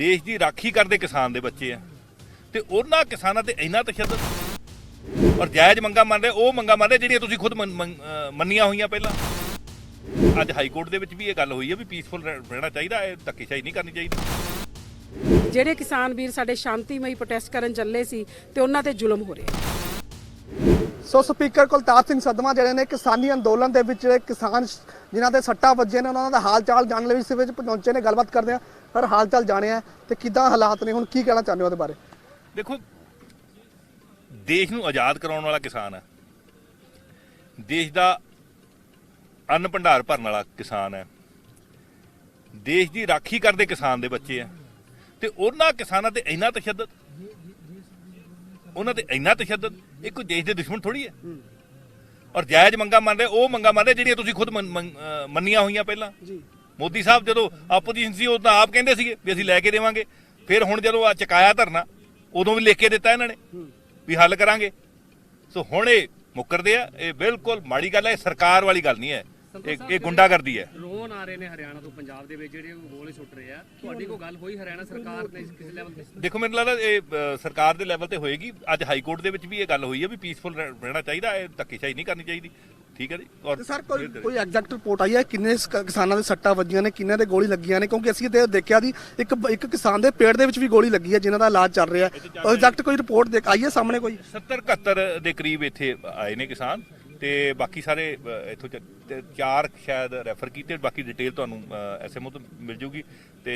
ਦੇਸ਼ ਦੀ ਰਾਖੀ ਕਰਦੇ ਕਿਸਾਨ ਦੇ ਬੱਚੇ ਆ। ਤੇ ਉਹਨਾਂ ਕਿਸਾਨਾਂ ਤੇ ਇੰਨਾ ਤਸ਼ੱਦਦ। ਔਰ ਜਾਇਜ਼ ਮੰਗਾ ਮੰਨ ਰਹੇ ਉਹ ਮੰਗਾ ਮੰਨ ਰਹੇ ਜਿਹੜੀਆਂ ਤੁਸੀਂ ਖੁਦ ਮੰਨੀਆਂ ਹੋਈਆਂ ਪਹਿਲਾਂ। ਅੱਜ ਹਾਈ ਕੋਰਟ ਦੇ ਵਿੱਚ ਵੀ ਇਹ ਗੱਲ ਹੋਈ ਹੈ ਵੀ ਪੀਸਫੁਲ ਰਹਿਣਾ ਚਾਹੀਦਾ ਇਹ ਧੱਕੇਸ਼ਾਹੀ ਨਹੀਂ ਕਰਨੀ ਚਾਹੀਦੀ। ਜਿਹੜੇ ਕਿਸਾਨ ਵੀਰ ਸਾਡੇ ਸ਼ਾਂਤੀਮਈ ਪ੍ਰੋਟੈਸਟ ਕਰਨ ਚੱਲੇ ਸੀ ਤੇ ਉਹਨਾਂ ਤੇ ਜ਼ੁਲਮ ਹੋ ਰਿਹਾ। ਸੋ ਸਪੀਕਰ ਕੁਲਤਾਰ ਸਿੰਘ ਸਦਮਾ ਜਿਹੜੇ ਨੇ ਕਿਸਾਨੀ ਅੰਦੋਲਨ ਦੇ ਵਿੱਚ ਕਿਸਾਨ ਜਿਨ੍ਹਾਂ ਦੇ ਸੱਟਾਂ ਵੱਜੇ ਨੇ ਉਹਨਾਂ ਦਾ ਹਾਲ ਚਾਲ ਜਾਣਨ ਲਈ ਇਸ ਵਿੱਚ ਪਹੁੰਚੇ ਨੇ ਗੱਲਬਾਤ ਕਰਦੇ ਆ ਸਰ ਹਾਲ ਚਾਲ ਜਾਣਿਆ ਤੇ ਕਿੱਦਾਂ ਹਾਲਾਤ ਨੇ ਹੁਣ ਕੀ ਕਹਿਣਾ ਚਾਹੁੰਦੇ ਹੋ ਉਹਦੇ ਬਾਰੇ? ਦੇਖੋ ਦੇਸ਼ ਨੂੰ ਆਜ਼ਾਦ ਕਰਾਉਣ ਵਾਲਾ ਕਿਸਾਨ ਹੈ ਦੇਸ਼ ਦਾ ਅੰਨ ਭੰਡਾਰ ਭਰਨ ਵਾਲਾ ਕਿਸਾਨ ਹੈ ਦੇਸ਼ ਦੀ ਰਾਖੀ ਕਰਦੇ ਕਿਸਾਨ ਦੇ ਬੱਚੇ ਆ। ਤੇ ਉਹਨਾਂ ਕਿਸਾਨਾਂ ਤੇ ਇੰਨਾ ਤਸ਼ੱਦਦ ਉਹਨਾਂ ਤੇ ਇੰਨਾ ਤਸ਼ੱਦਦ ਇਹ ਕੋਈ ਦੇਸ਼ ਦੇ ਦੁਸ਼ਮਣ ਥੋੜੀ ਹੈ। ਔਰ ਜਾਇਜ਼ ਮੰਗਾ ਮੰਨ ਰਹੇ ਉਹ ਮੰਗਾ ਮੰਨ ਰਹੇ ਜਿਹੜੀਆਂ ਤੁਸੀਂ ਖੁਦ ਮੰਨੀਆਂ ਹੋਈਆਂ ਪਹਿਲਾਂ। ਜੀ। ਮੋਦੀ ਸਾਹਿਬ ਜਦੋਂ ਆਪੋਜੀਸ਼ਨ ਸੀ ਉਦੋਂ ਆਪ ਕਹਿੰਦੇ ਸੀਗੇ ਵੀ ਅਸੀਂ ਲੈ ਕੇ ਦੇਵਾਂਗੇ। ਫਿਰ ਹੁਣ ਜਦੋਂ ਆ ਚਕਾਇਆ ਧਰਨਾ ਉਦੋਂ ਵੀ ਲਿਖ ਕੇ ਦਿੱਤਾ ਇਹਨਾਂ ਨੇ ਵੀ ਹੱਲ ਕਰਾਂਗੇ। ਸੋ ਹੁਣ ਇਹ ਮੁੱਕਰਦੇ ਆ ਇਹ ਬਿਲਕੁਲ ਮਾੜੀ ਗੱਲ ਹੈ ਇਹ ਸਰਕਾਰ ਵਾਲੀ ਗੱਲ ਨਹੀਂ ਹੈ। ਇਹ ਇਹ ਗੁੰਡਾਗਰਦੀ ਹੈ। ਡਰੋਨ ਆ ਰਹੇ ਨੇ ਹਰਿਆਣਾ ਤੋਂ ਪੰਜਾਬ ਦੇ ਵਿੱਚ ਜਿਹੜੇ ਉਹ ਗੋਲੇ ਸੁੱਟ ਰਹੇ ਆ ਤੁਹਾਡੀ ਕੋਈ ਗੱਲ ਹੋਈ ਹਰਿਆਣਾ ਸਰਕਾਰ ਨੇ ਕਿਸੇ ਲੈਵਲ ਤੇ? ਦੇਖੋ ਮੈਨੂੰ ਲੱਗਦਾ ਇਹ ਸਰਕਾਰ ਦੇ ਲੈਵਲ ਤੇ ਹੋਏਗੀ। ਅੱਜ ਹਾਈ ਕੋਰਟ ਦੇ ਵਿੱਚ ਵੀ ਇਹ ਗੱਲ ਹੋਈ ਹੈ ਵੀ ਪੀਸਫੁਲ ਰਹਿਣਾ ਚਾਹੀਦਾ ਇਹ ਧੱਕੇਸ਼ਾਹੀ ਨਹੀਂ ਕਰਨੀ ਚਾਹੀਦੀ। ਠੀਕ ਹੈ ਜੀ? ਔਰ ਤੇ ਸਰ ਕੋਈ ਕੋਈ ਐਗਜ਼ੈਕਟ ਰਿਪੋਰਟ ਆਈ ਹੈ ਕਿੰਨੇ ਸ- ਕਿਸਾਨਾਂ ਦੇ ਸੱਟਾਂ ਵੱਜੀਆਂ ਨੇ ਕਿੰਨੇ ਦੇ ਗੋਲੀ ਲੱਗੀਆਂ ਨੇ? ਕਿਉਂਕਿ ਅਸੀਂ ਤੇ ਦੇਖਿਆ ਦੀ ਇੱਕ ਇੱਕ ਕਿਸਾਨ ਦੇ ਪੇਟ ਦੇ ਵਿੱਚ ਵੀ ਗੋਲੀ ਲੱਗੀ ਹੈ ਜਿਨ੍ਹਾਂ ਦਾ ਇਲਾਜ ਚੱਲ ਰਿਹਾ ਹੈ। ਐਗਜ਼ੈਕਟ ਕੋਈ ਰਿਪੋਰਟ ਦੇਖ ਆਈ ਹੈ ਸਾਹਮਣੇ ਕੋਈ? 70 71 ਦੇ ਕਰੀਬ ਇੱਥੇ ਆਏ ਨੇ ਕਿਸਾਨ। ਤੇ ਬਾਕੀ ਸਾਰੇ ਇੱਥੋਂ ਚਾਰ ਸ਼ਾਇਦ ਰੈਫਰ ਕੀਤੇ ਬਾਕੀ ਡਿਟੇਲ ਤੁਹਾਨੂੰ ਐਸਐਮਓ ਤੋਂ ਮਿਲ ਜੂਗੀ। ਤੇ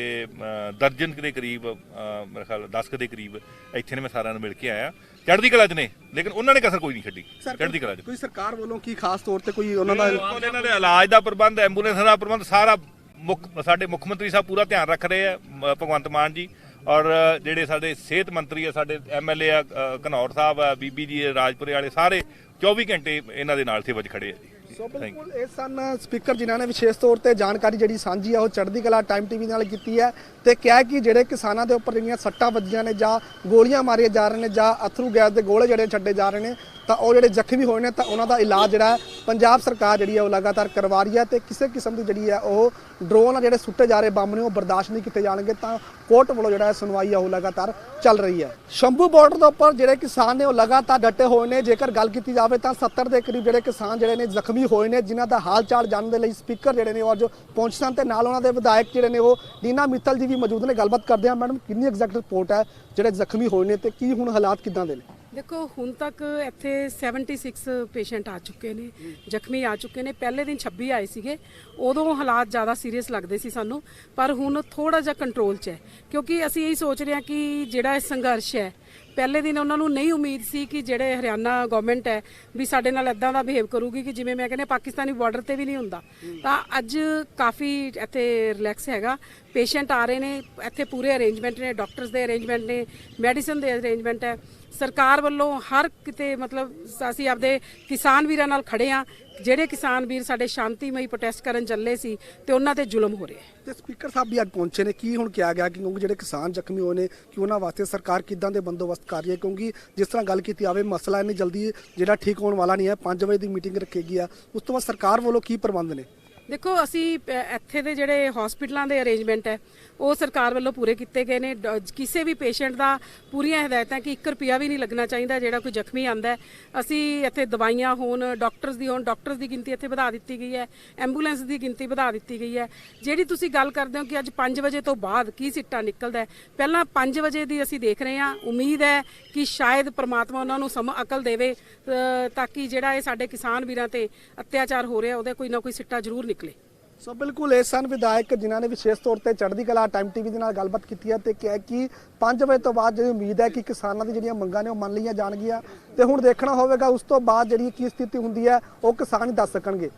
ਦਰਜਨ ਦੇ ਕਰੀਬ ਮੇਰੇ ਖਿਆਲ 10 ਕੁ ਦੇ ਕਰੀਬ ਇੱਥੇ ਨੇ ਮੈਂ ਸਾਰਿਆਂ ਨੂੰ ਮਿਲ ਕੇ ਆਇਆ। ਚੜ੍ਹਦੀ ਕਲਾ ਚ ਨੇ ਲੇਕਿਨ ਉਹਨਾਂ ਨੇ ਕਸਰ ਕੋਈ ਨਹੀਂ ਛੱਡੀ। ਚੜ੍ਹਦੀ ਕਲਾ ਚ। ਕੋਈ ਸਰਕਾਰ ਵੱਲੋਂ ਕੀ ਖਾਸ ਤੌਰ ਤੇ ਕੋਈ ਉਹਨਾਂ ਦਾ ਇਹਨਾਂ ਦੇ ਇਲਾਜ ਦਾ ਪ੍ਰਬੰਧ ਐਂਬੂਲੈਂਸ ਦਾ ਪ੍ਰਬੰਧ ਸਾਰਾ ਮੁੱਖ ਸਾਡੇ ਮੁੱਖ ਮੰਤਰੀ ਸਾਹਿਬ ਪੂਰਾ ਧਿਆਨ ਰੱਖ ਰਹੇ ਆ ਭਗਵੰਤ ਮਾਨ ਜੀ। ਔਰ ਜਿਹੜੇ ਸਾਡੇ ਸਿਹਤ ਮੰਤਰੀ ਆ ਸਾਡੇ ਐਮਐਲਏ ਆ ਅ, ਘਨੌਰ ਸਾਹਿਬ ਆ ਬੀਬੀ ਜੀ ਰਾਜਪੁਰੇ ਵਾਲੇ ਸਾਰੇ 24 ਘੰਟੇ ਇਹਨਾਂ ਦੇ ਨਾਲ ਸੇਵਾ 'ਚ ਖੜੇ ਆ ਜੀ। ਸੋ. ਬਿਲਕੁਲ ਇਹ ਸਨ ਸਪੀਕਰ ਜਿਨ੍ਹਾਂ ਨੇ ਵਿਸ਼ੇਸ਼ ਤੌਰ ਤੇ ਜਾਣਕਾਰੀ ਜਿਹੜੀ ਸਾਂਝੀ ਆ ਉਹ ਚੜ੍ਹਦੀ ਕਲਾ ਟਾਈਮ ਟੀਵੀ ਨਾਲ ਕੀਤੀ ਹੈ ਤੇ ਕਿਹਾ ਕਿ ਜਿਹੜੇ ਕਿਸਾਨਾਂ ਦੇ ਉੱਪਰ ਜਿਹੜੀਆਂ ਸੱਟਾਂ ਵੱਜੀਆਂ ਨੇ ਜਾਂ ਗੋਲੀਆਂ ਮਾਰੀਆਂ ਜਾ ਰਹੇ ਨੇ ਜਾਂ ਅਥਰੂ ਗੈਸ ਦੇ ਗੋਲੇ ਜਿਹੜੇ ਛੱਡੇ ਜਾ ਰਹੇ ਨੇ ਤਾਂ ਉਹ ਜਿਹੜੇ ਜ਼ਖਮੀ ਹੋਏ ਨੇ ਤਾਂ ਉਹਨਾਂ ਦਾ ਇਲਾਜ ਜਿਹੜਾ ਪੰਜਾਬ ਸਰਕਾਰ ਜਿਹੜੀ ਹੈ ਉਹ ਲਗਾਤਾਰ ਕਰਵਾ ਰਹੀ ਹੈ ਤੇ ਕਿਸੇ ਕਿਸਮ ਦੀ ਜਿਹੜੀ ਹੈ ਉਹ ਡਰੋਨ ਆ ਜਿਹੜੇ ਸੁੱਟੇ ਜਾ ਰਹੇ ਬੰਬ ਨੇ ਉਹ ਬਰਦਾਸ਼ਤ ਨਹੀਂ ਕੀਤੇ ਜਾਣਗੇ ਤਾਂ ਕੋਰਟ ਵੱਲੋਂ ਜਿਹੜਾ ਸੁਣਵਾਈ ਆ ਉਹ ਲਗਾਤਾਰ ਚੱਲ ਰਹੀ ਹੈ ਸ਼ੰਭੂ ਬਾਰਡਰ ਦੇ ਉੱਪਰ ਜਿਹੜੇ ਕਿਸਾਨ ਨੇ ਉਹ ਲਗਾਤਾਰ ਡਟੇ ਹੋਏ ਨੇ ਜੇਕਰ ਗੱਲ ਕੀਤੀ ਜਾਵੇ ਤਾਂ 70 ਦੇ ਕਰੀਬ ਜਿਹੜੇ ਕਿਸਾਨ ਜਿਹੜੇ ਨੇ ਜ਼ਖਮੀ ਹੋਏ ਨੇ, ਜਿਨ੍ਹਾਂ ਦਾ ਹਾਲ ਚਾਲ ਜਾਣਨ ਦੇ ਲਈ ਸਪੀਕਰ ਜਿਹੜੇ ਨੇ ਉਹ ਅੱਜ ਪਹੁੰਚੇ ਤੇ ਨਾਲ ਉਹਨਾਂ ਦੇ ਵਿਧਾਇਕ ਜਿਹੜੇ ਨੇ ਉਹ ਨੀਨਾ ਮਿੱਤਲ ਜੀ ਵੀ ਮੌਜੂਦ ਨੇ। ਗੱਲਬਾਤ ਕਰਦੇ ਆ ਮੈਡਮ, ਕਿੰਨੀ ਐਗਜ਼ੈਕਟ ਰਿਪੋਰਟ ਹੈ ਜਿਹੜੇ ਜ਼ਖਮੀ ਹੋਏ ਨੇ ਤੇ ਕੀ ਹੁਣ ਹਾਲਾਤ ਕਿਦਾਂ ਦੇ ਨੇ? ਦੇਖੋ, ਹੁਣ ਤੱਕ ਇੱਥੇ 76 ਪੇਸ਼ੈਂਟ ਆ ਚੁੱਕੇ ਨੇ, ਜ਼ਖਮੀ ਆ ਚੁੱਕੇ ਨੇ। ਪਹਿਲੇ ਦਿਨ 26 ਆਏ ਸੀਗੇ। ਉਦੋਂ ਹਾਲਾਤ ਜ਼ਿਆਦਾ ਸੀਰੀਅਸ ਲੱਗਦੇ ਸੀ ਸਾਨੂੰ, ਪਰ ਹੁਣ ਥੋੜਾ ਜਿਹਾ ਕੰਟਰੋਲ 'ਚ ਹੈ। ਕਿਉਂਕਿ ਅਸੀਂ ਇਹੀ ਸੋਚ ਰਹੇ ਹਾਂ ਕਿ ਜਿਹੜਾ ਇਹ ਸੰਘਰਸ਼ ਹੈ ਪਹਿਲੇ ਦਿਨ ਉਹਨਾਂ ਨੂੰ ਨਹੀਂ ਉਮੀਦ ਸੀ ਕਿ ਜਿਹੜੇ ਹਰਿਆਣਾ ਗਵਰਨਮੈਂਟ ਹੈ ਵੀ ਸਾਡੇ ਨਾਲ ਇਦਾਂ ਦਾ ਬਿਹੇਵ ਕਰੂਗੀ ਕਿ ਜਿਵੇਂ ਮੈਂ ਕਹਿੰਦੇ ਪਾਕਿਸਤਾਨੀ ਬਾਰਡਰ ਤੇ ਵੀ ਨਹੀਂ ਹੁੰਦਾ। ਤਾਂ ਅੱਜ ਕਾਫੀ ਇੱਥੇ ਰਿਲੈਕਸ ਹੈਗਾ। ਪੇਸ਼ੈਂਟ ਆ ਰਹੇ ਨੇ, ਇੱਥੇ ਪੂਰੇ ਅਰੇਂਜਮੈਂਟ ਨੇ ਡਾਕਟਰਸ ਦੇ ਅਰੇਂਜਮੈਂਟ ਨੇ ਮੈਡੀਸਨ ਦੇ ਅਰੇਂਜਮੈਂਟ ਹੈ। ਸਰਕਾਰ ਵੱਲੋਂ ਹਰ ਕਿਤੇ ਮਤਲਬ ਅਸੀਂ ਆਪਦੇ ਕਿਸਾਨ ਵੀਰਾਂ ਨਾਲ ਖੜੇ ਆ ਜਿਹੜੇ ਕਿਸਾਨ ਵੀਰ ਸਾਡੇ ਸ਼ਾਂਤੀਮਈ ਪ੍ਰੋਟੈਸਟ ਕਰਨ ਚੱਲੇ ਸੀ ਤੇ ਉਹਨਾਂ ਤੇ ਜ਼ੁਲਮ ਹੋ ਰਿਹਾ ਹੈ। ਤੇ ਸਪੀਕਰ ਸਾਹਿਬ ਵੀ ਅੱਜ ਪਹੁੰਚੇ ਨੇ। ਕੀ ਹੁਣ ਕਿਹਾ ਗਿਆ ਕਿ ਕਿਉਂਕਿ ਜਿਹੜੇ ਕਿਸਾਨ ਜ਼ਖਮੀ ਹੋਏ ਨੇ, ਕਿ ਉਹਨਾਂ ਵਾਸਤੇ ਸਰਕਾਰ ਕਿੱਦਾਂ ਦੇ ਬੰਦੋਬਸਤ ਕਰ ਰਹੀ ਹੈ? ਕਿਉਂਕਿ ਜਿਸ ਤਰ੍ਹਾਂ ਗੱਲ ਕੀਤੀ ਆਵੇ ਮਸਲਾ ਇੰਨੀ ਜਲਦੀ ਜਿਹੜਾ ਠੀਕ ਹੋਣ ਵਾਲਾ ਨਹੀਂ ਹੈ 5 ਵਜੇ ਦੀ ਮੀਟਿੰਗ ਰੱਖੇਗੀ ਆ। ਉਸ ਤੋਂ ਬਾਅਦ ਸਰਕਾਰ ਵੱਲੋਂ ਕੀ ਪ੍ਰਬੰਧ ਨੇ? ਦੇਖੋ, ਅਸੀਂ ਪ- ਇੱਥੇ ਦੇ ਜਿਹੜੇ ਹਸਪੀਟਲਾਂ ਦੇ ਅਰੇਂਜਮੈਂਟ ਹੈ, ਉਹ ਸਰਕਾਰ ਵੱਲੋਂ ਪੂਰੇ ਕੀਤੇ ਗਏ ਨੇ। ਡ- ਕਿਸੇ ਵੀ ਪੇਸ਼ੈਂਟ ਦਾ ਪੂਰੀਆਂ ਹਦਾਇਤਾਂ ਕਿ 1 ਰੁਪਿਆ ਵੀ ਨਹੀਂ ਲੱਗਣਾ ਚਾਹੀਦਾ, ਜਿਹੜਾ ਕੋਈ ਜ਼ਖਮੀ ਆਂਦਾ ਅਸੀਂ ਇੱਥੇ ਦਵਾਈਆਂ ਹੋਣ ਡਾਕਟਰਸ ਦੀ ਹੋਣ ਡਾਕਟਰਸ ਦੀ ਗਿਣਤੀ ਇੱਥੇ ਵਧਾ ਦਿੱਤੀ ਗਈ ਹੈ ਐਂਬੂਲੈਂਸ ਦੀ ਗਿਣਤੀ ਵਧਾ ਦਿੱਤੀ ਗਈ ਹੈ। ਜਿਹੜੀ ਤੁਸੀਂ ਗੱਲ ਕਰਦੇ ਹੋ ਕਿ ਅੱਜ 5 ਵਜੇ ਤੋਂ ਬਾਅਦ ਕੀ ਸਿੱਟਾ ਨਿਕਲਦਾ ਪਹਿਲਾਂ 5 ਵਜੇ ਦੀ ਅਸੀਂ ਦੇਖ ਰਹੇ ਹਾਂ। ਉਮੀਦ ਹੈ ਕਿ ਸ਼ਾਇਦ ਪ੍ਰਮਾਤਮਾ ਉਹਨਾਂ ਨੂੰ ਸਮ ਅਕਲ ਦੇਵੇ ਤਾਂ ਕਿ ਜਿਹੜਾ ਇਹ ਸਾਡੇ ਕਿਸਾਨ ਵੀਰਾਂ ਤੇ ਅਤਿਆਚਾਰ ਹੋ ਰਿਹਾ, ਉਹਦਾ ਕੋਈ ਨਾ ਕੋਈ ਸਿੱਟਾ ਜ਼ਰੂਰ ਨਿਕਲੇ। ਸੋ ਬਿਲਕੁਲ, ਇਹ ਸਨ ਵਿਧਾਇਕ ਜਿਨ੍ਹਾਂ ਨੇ ਵਿਸ਼ੇਸ਼ ਤੌਰ ਤੇ ਚੜ੍ਹਦੀ ਕਲਾ ਟਾਈਮ ਟੀਵੀ ਦੇ ਨਾਲ ਗੱਲਬਾਤ ਕੀਤੀ ਹੈ ਤੇ ਕਿਹਾ ਕਿ 5 ਵਜੇ ਤੋਂ ਬਾਅਦ ਜਿਹੜੀ ਉਮੀਦ ਹੈ ਕਿ ਕਿਸਾਨਾਂ ਦੀ ਜਿਹੜੀਆਂ ਮੰਗਾਂ ਨੇ ਉਹ ਮੰਨ ਲਈਆਂ ਜਾਣਗੀਆਂ ਤੇ ਹੁਣ ਦੇਖਣਾ ਹੋਵੇਗਾ ਉਸ ਤੋਂ ਬਾਅਦ ਜਿਹੜੀ ਕੀ ਸਥਿਤੀ ਹੁੰਦੀ ਹੈ, ਉਹ ਕਿਸਾਨ ਹੀ ਦੱਸ ਸਕਣਗੇ।